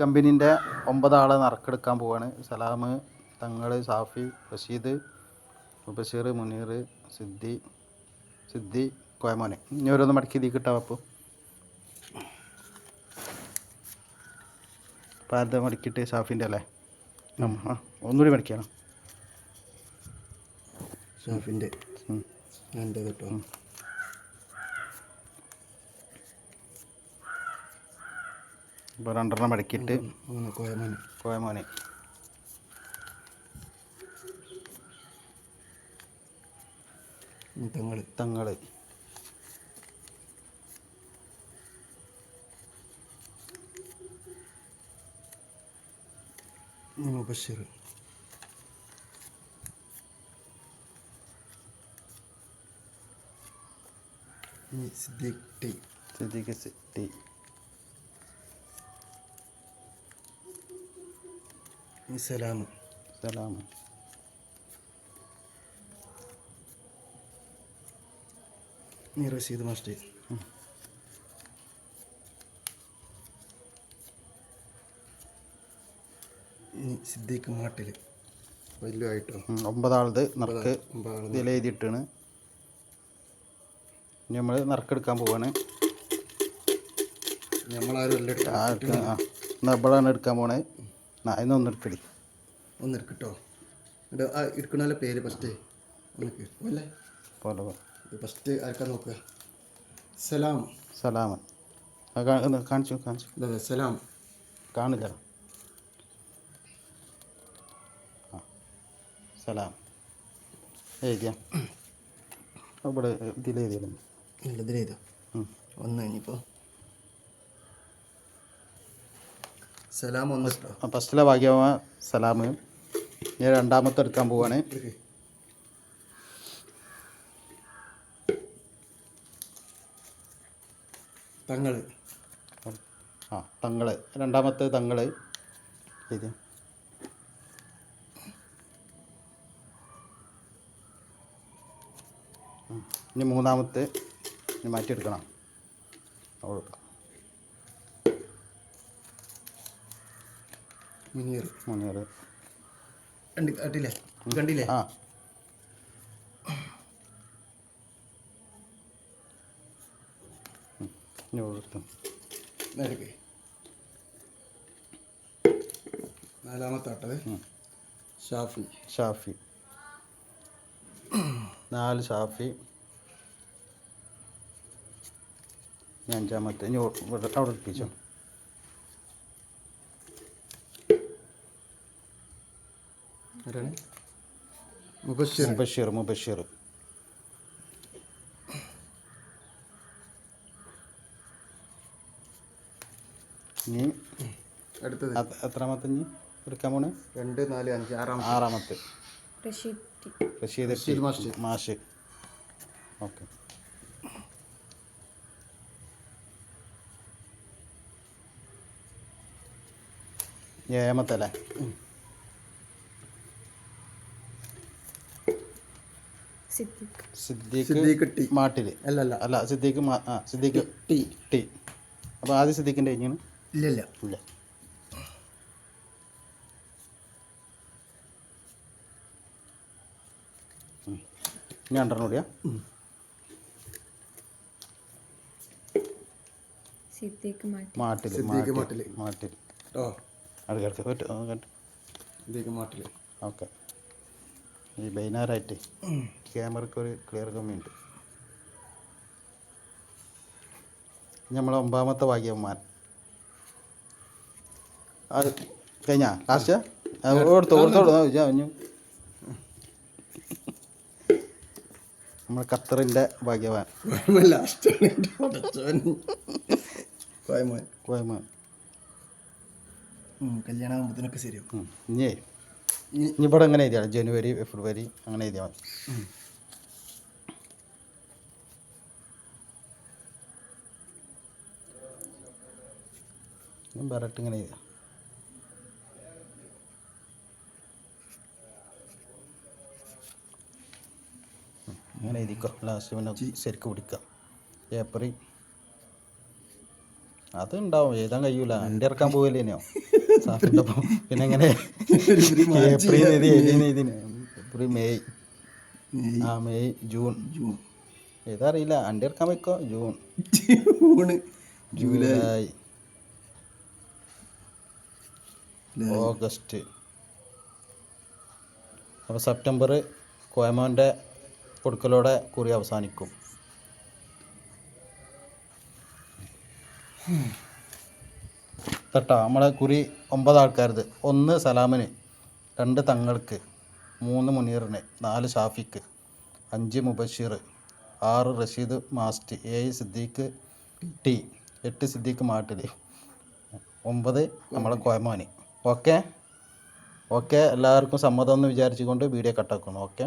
കമ്പനീന്റെ ഒമ്പതാളെ നറുക്കെടുക്കാൻ പോവാണ്. സലാം തങ്ങൾ സാഫി റഷീദ് ബഷീർ മുനീർ സിദ്ദി സിദ്ദി കോയമോനെ. ഇനി ഓരോന്ന് മടക്കി ഇതിൽ കിട്ടാം അപ്പോൾ പാരത മടക്കിയിട്ട് സാഫിന്റെ അല്ലേ? ആ ഒന്നുകൂടി മടക്കിയാണ്. സാഫിന്റെ. എന്റെ കേട്ടോ. ഇപ്പോൾ രണ്ടെണ്ണം മടക്കിയിട്ട് കോയമോനെ. കോയമോൻ കോയമോനെ തങ്ങൾ തങ്ങൾ ബഷീർ സിദ്ദീഖ് ടി. സിദ്ദീഖ് സിറ്റി സലാം സലാം നീ റഷീദ് മാസ്റ്റർ ഇനി സിദ്ദീഖ് മാട്ടിൽ വലിയതായിട്ടോ ഉം, ഒമ്പതാളത് നറുക്ക്. ഇതിൽ എഴുതിയിട്ടാണ്. ഇനി നമ്മൾ നറുക്കെടുക്കാൻ പോവാണ്. നമ്മളാരും എല്ലാം എടുക്കാം ആ നബളാണ് എടുക്കാൻ പോണേ. ആ ഒന്ന് എടുക്കടി ഒന്ന് എടുക്കട്ടോ എന്നിട്ട് ആ എടുക്കണല്ല പേര് ഫസ്റ്റ് ഒന്നൊക്കെ അല്ലേ പോലെ പോലെ. ഫസ്റ്റ് ആർക്കാ നോക്കുക? സലാം. സലാമൻ. ആ കാണിച്ചു കാണിച്ചു. സലാം. കാണില്ല. ആ സലാം. എഴുതിയാ. ഇവിടെ ഇതിലെഴുതിയാലും ഇതിലെഴുതാം ഒന്ന് കഴിഞ്ഞിപ്പോൾ സലാം ഒന്ന് ഫസ്റ്റിലെ ഭാഗ്യമായ സലാം. ഞാൻ രണ്ടാമത്തെ എടുക്കാൻ പോവാണ്. തങ്ങൾ. തങ്ങൾ ആ തങ്ങൾ. രണ്ടാമത്തെ തങ്ങൾ. ഇത് ഇനി മൂന്നാമത്തെ ഇനി മാറ്റിയെടുക്കണം. അവിടെ മുനീർ. കണ്ടില്ലേ? കണ്ടില്ലേ? ആ. എടുക്കാം. നാലാമത്തെ ആട്ടത്. ഷാഫി. ഷാഫി. നാല് ഷാഫി. അഞ്ചാമത്തെ. അവിടെ എടുപ്പിച്ചോ ആരാണ്? മുബഷീർ. മുബഷീർ മുബഷീർ. ഇനി അടുത്തത്. എത്രാമത്തെ ഇനി? എടുക്കാൻ പോണേ? രണ്ട് നാല് അഞ്ച് ആറാം ആറാമത്തെ. റഷീദ്. റഷീദ് മാഷ്. മാഷ് ഓക്കെ. ഏഴാമത്തെ സിദ്ദിഖ്. ടി. മാട്ടിൽ അല്ല അല്ല അല്ല സിദ്ദീഖ് സിദ്ദീഖ് ടി. ടി. അപ്പോൾ ആദ്യം സിദ്ദീഖിന്റെ കഴിഞ്ഞാണ്? ഇല്ല ഇല്ല. ഇല്ല ഉം. ഇനി രണ്ടെണ്ണം കൂടിയാ? മാട്ടിൽ മാട്ടിൽ മാട്ടിൽ മാട്ടിൽ ഓക്കെ. ഈ ബൈനാറായിട്ട് ക്യാമറയ്ക്ക് ഒരു ക്ലിയർ കമ്മിയുണ്ട്. നമ്മളെ ഒമ്പതാമത്തെ ഭാഗ്യവന്മാൻ. അത് കഴിഞ്ഞാ? ലാസ്റ്റ് തോർത്തോളൂ കൊടുത്തോളൂ കഴിഞ്ഞു നമ്മൾ ഖത്തറിന്റെ ഭാഗ്യവാൻ. ലാസ്റ്റ് കോയമോൻ കോയമാൻ കല്യാണം ആകുമ്പോഴത്തേനൊക്കെ ശരിയാവും. ഇനിയേ ഇനി ഇനി ഇവിടെ അങ്ങനെ എഴുതിയാണ് ജനുവരി ഫെബ്രുവരി അങ്ങനെ എഴുതിയാൽ മതി. ഡയറക്റ്റ് ഇങ്ങനെ എഴുതാം അങ്ങനെ എഴുതിക്കോ. ലാസ്റ്റ് പിന്നെ ശരിക്ക് പിടിക്കാം. ഏപ്രിൽ അതുണ്ടാവും എഴുതാൻ കഴിയൂല. എന്റെ ഇറക്കാൻ പോവില്ലേനോ പിന്നെ എങ്ങനെ ഏപ്രിൽ തീയതി ഏതിന് ഇതിന് ഏപ്രിൽ മെയ്. ആ മെയ് ജൂൺ. ജൂൺ. ഏതറിയില്ല അണ്ടി എടുക്കാൻ വെക്കോ ജൂൺ. June July. ഓഗസ്റ്റ്. അപ്പോൾ സെപ്റ്റംബർ കോയമോന്റെ കൊടുക്കലോടെ കുറി അവസാനിക്കും. തട്ടാ നമ്മളെ കുറി ഒമ്പത് ആൾക്കാരത്. ഒന്ന് സലാമിന് രണ്ട് തങ്ങൾക്ക് മൂന്ന് മുനീറിന് നാല് ഷാഫിക്ക് അഞ്ച് മുബഷീർ ആറ് റഷീദ് മാസ്റ്റ് ഏഴ് സിദ്ദീഖ് ടി എട്ട് സിദ്ദീഖ് മാട്ടിൽ ഒമ്പത് നമ്മളെ കോയമാനി ഓക്കെ? ഓക്കെ? എല്ലാവർക്കും സമ്മതം എന്ന് വിചാരിച്ചുകൊണ്ട് വീഡിയോ കട്ടാക്കണം ഓക്കെ?